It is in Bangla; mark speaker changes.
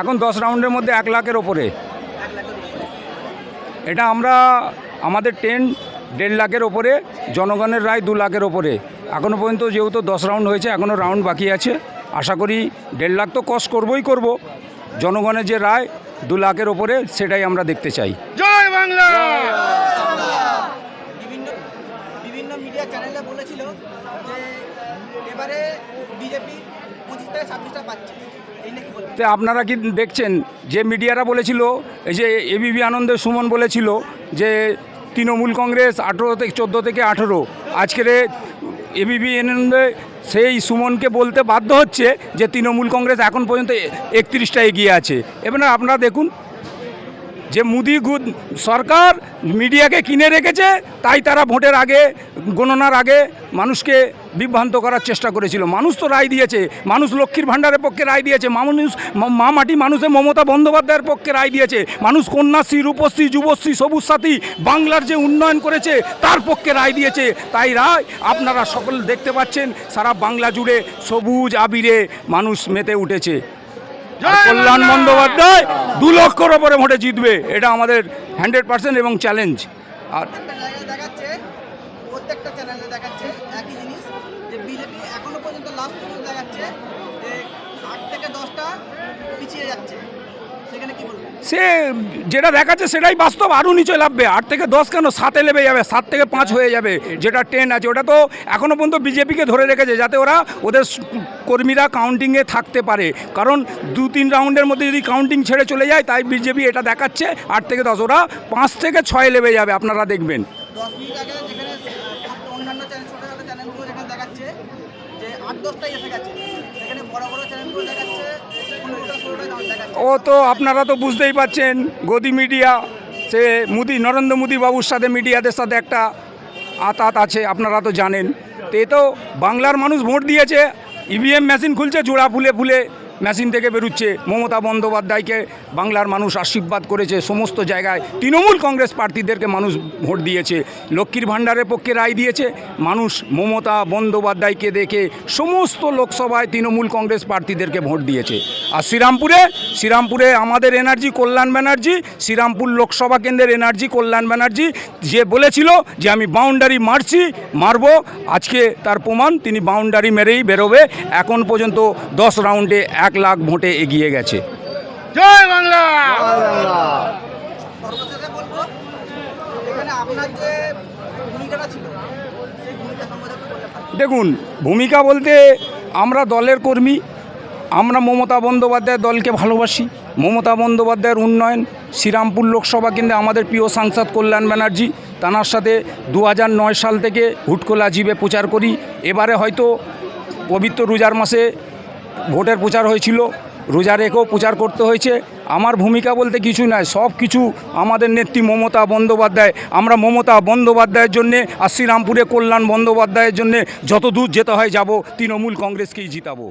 Speaker 1: এখন দশ রাউন্ডের মধ্যে এক লাখের ওপরে। এটা আমরা আমাদের ট্রেন দেড় লাখের ওপরে জনগণের রায় দু লাখের ওপরে। এখনও পর্যন্ত যেহেতু দশ রাউন্ড হয়েছে এখনও রাউন্ড বাকি আছে। আশা করি দেড় লাখ তো কষ্ট করবই করব। জনগণের যে রায় দু লাখের ওপরে সেটাই আমরা দেখতে চাই।
Speaker 2: জয় বাংলা!
Speaker 3: বিভিন্ন বিভিন্ন মিডিয়া চ্যানেলে বলেছিল যে এবারে বিজেপি
Speaker 1: তো আপনারা কি দেখছেন? যে মিডিয়ারা বলেছিল, এই যে এবিবি আনন্দের সুমন বলেছিল যে তৃণমূল কংগ্রেস আঠেরো থেকে, চোদ্দ থেকে আঠেরো। আজকের এবিবি আনন্দে সেই সুমনকে বলতে বাধ্য হচ্ছে যে তৃণমূল কংগ্রেস এখন পর্যন্ত একত্রিশটা এগিয়ে আছে। এবার আপনারা দেখুন যে মুদি গুদ- সরকার মিডিয়াকে কিনে রেখেছে তাই তারা ভোটের আগে গণনার আগে মানুষকে বিভ্রান্ত করার চেষ্টা করেছিল। মানুষ তো রায় দিয়েছে মানুষ লক্ষ্মীর ভাণ্ডারের পক্ষে রায় দিয়েছে মানুষ ম- মাটি মানুষের মমতা বন্দ্যোপাধ্যায়ের পক্ষে রায় দিয়েছে মানুষ কন্যাশ্রী রূপশ্রী যুবশ্রী সবুজ সাথী বাংলার যে উন্নয়ন করেছে তার পক্ষে রায় দিয়েছে। তাই রায় আপনারা সকল দেখতে পাচ্ছেন সারা বাংলা জুড়ে সবুজ আবিরে মানুষ মেতে উঠেছে। কল্যাণ বন্দ্যোপাধ্যায় দু লক্ষর ওপরে ভোটে জিতবে, এটা আমাদের হান্ড্রেড পার্সেন্ট এবং চ্যালেঞ্জ। আর
Speaker 3: প্রত্যেকটা দেখাচ্ছে একই জিনিস, যে বিজেপি পর্যন্ত দেখাচ্ছে আট থেকে দশটা পিছিয়ে যাচ্ছে।
Speaker 1: সে যেটা দেখাচ্ছে সেটাই বাস্তব আরও নিচে লাভবে আট থেকে দশ কেন? সাতে লেবে যাবে সাত থেকে পাঁচ হয়ে যাবে যেটা টেন আছে। ওটা তো এখনও পর্যন্ত বিজেপিকে ধরে রেখেছে যাতে ওরা ওদের কর্মীরা কাউন্টিংয়ে থাকতে পারে। কারণ দু তিন রাউন্ডের মধ্যে যদি কাউন্টিং ছেড়ে চলে যায় তাই বিজেপি এটা দেখাচ্ছে। আট থেকে দশ ওরা পাঁচ থেকে ছয় লেবে যাবে আপনারা দেখবেন।
Speaker 3: দশ মিনিট আগে যেখানে অন্যান্য চ্যানেল ছোটো ছোটো চ্যানেলগুলো যেখানে দেখাচ্ছে
Speaker 1: ও তো আপনারা তো বুঝতেই পাচ্ছেন গদি মিডিয়া, সে মোদি, নরেন্দ্র মোদী বাবুর সাথে মিডিয়াদের সাথে একটা আতাত আছে, আপনারা তো জানেন। তো তো বাংলার মানুষ ভোট দিয়েছে ইভিএম মেশিন খুলছে জোড়া ফুলে ফুলে মেশিন থেকে বেরোচ্ছে, মমতা বন্দ্যোপাধ্যায়কে বাংলার মানুষ আশীর্বাদ করেছে সমস্ত জায়গায়। তৃণমূল কংগ্রেস প্রার্থীদেরকে মানুষ ভোট দিয়েছে, লক্ষ্মীর ভাণ্ডারের পক্ষে রায় দিয়েছে, মানুষ মমতা বন্দ্যোপাধ্যায়কে দেখে সমস্ত লোকসভায় তৃণমূল কংগ্রেস প্রার্থীদেরকে ভোট দিয়েছে। আর শ্রীরামপুরে শ্রীরামপুরে আমাদের এনার্জি কল্যাণ ব্যানার্জি, শ্রীরামপুর লোকসভা কেন্দ্রের এনার্জি কল্যাণ ব্যানার্জি যে বলেছিল যে আমি বাউন্ডারি মারছি, মারবো, আজকে তার প্রমাণ, তিনি বাউন্ডারি মেরেই বেরোবে। এখন পর্যন্ত দশ রাউন্ডে এক লাখ ভোটে এগিয়ে গেছে।
Speaker 2: জয় বাংলা!
Speaker 1: দেখুন ভূমিকা বলতে আমরা দলের কর্মী আমরা মমতা বন্দ্যোপাধ্যায়ের দলকে ভালোবাসি। মমতা বন্দ্যোপাধ্যায়ের উন্নয়ন শ্রীরামপুর লোকসভা কেন্দ্রে আমাদের প্রিয় সাংসদ কল্যাণ ব্যানার্জি তানার সাথে দু নয় সাল থেকে হুটকোলা জীবে প্রচার করি। এবারে হয়তো পবিত্র রোজার মাসে ভোটের প্রচার হয়েছিল রোজা রেখেও প্রচার করতে হয়েছে। আমার ভূমিকা বলতে কিছু নয় সব কিছু আমাদের নেত্রী মমতা বন্দ্যোপাধ্যায়। আমরা মমতা বন্দ্যোপাধ্যায়ের জন্যে আর শ্রীরামপুরে কল্যাণ বন্দ্যোপাধ্যায়ের জন্যে যত দূর যেতে হয় যাব, তৃণমূল কংগ্রেসকেই জিতাবো।